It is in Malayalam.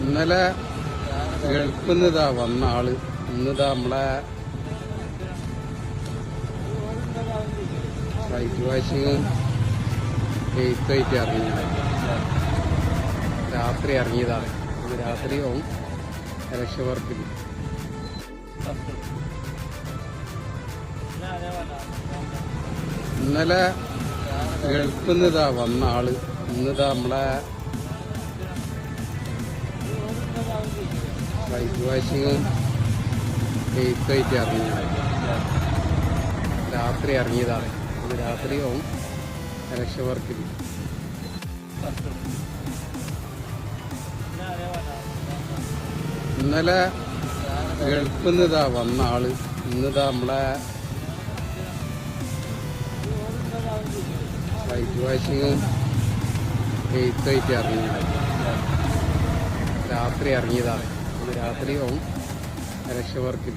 ഇന്നലെ ഗൾഫിൽ വന്ന ആൾ. ഇന്നിതാ നമ്മളെ ഫ്ലൈറ്റ് വാഷിങ് എയ്ത്തായിട്ട് ഇറങ്ങി രാത്രി ഇറങ്ങിയതാണ്. രാത്രി ആവും രക്ഷവർക്കിൽ ഇന്നലെ ഗൾഫിൽ നിന്ന് ഇതാ വന്ന ആൾ. ഇന്നിതാ നമ്മളെ ഫ്ലൈറ്റ് വാഷിങ് എയ്ത്തായിട്ട് ഇറങ്ങി രാത്രി ഇറങ്ങിയതാണ്. രാത്രിയാവും രാത്രി ഇന്നലെ ഗൾഫിൽ നിന്ന് ഇതാ വന്ന ആൾ. ഇന്നിതാ നമ്മളെ ഫ്ലൈറ്റ് വാഷിങ് എയ്ത്തായിട്ട് ഇറങ്ങി രാത്രി ഇറങ്ങിയതാണ് രാത്രി ആവും രക്ഷവർക്കിൽ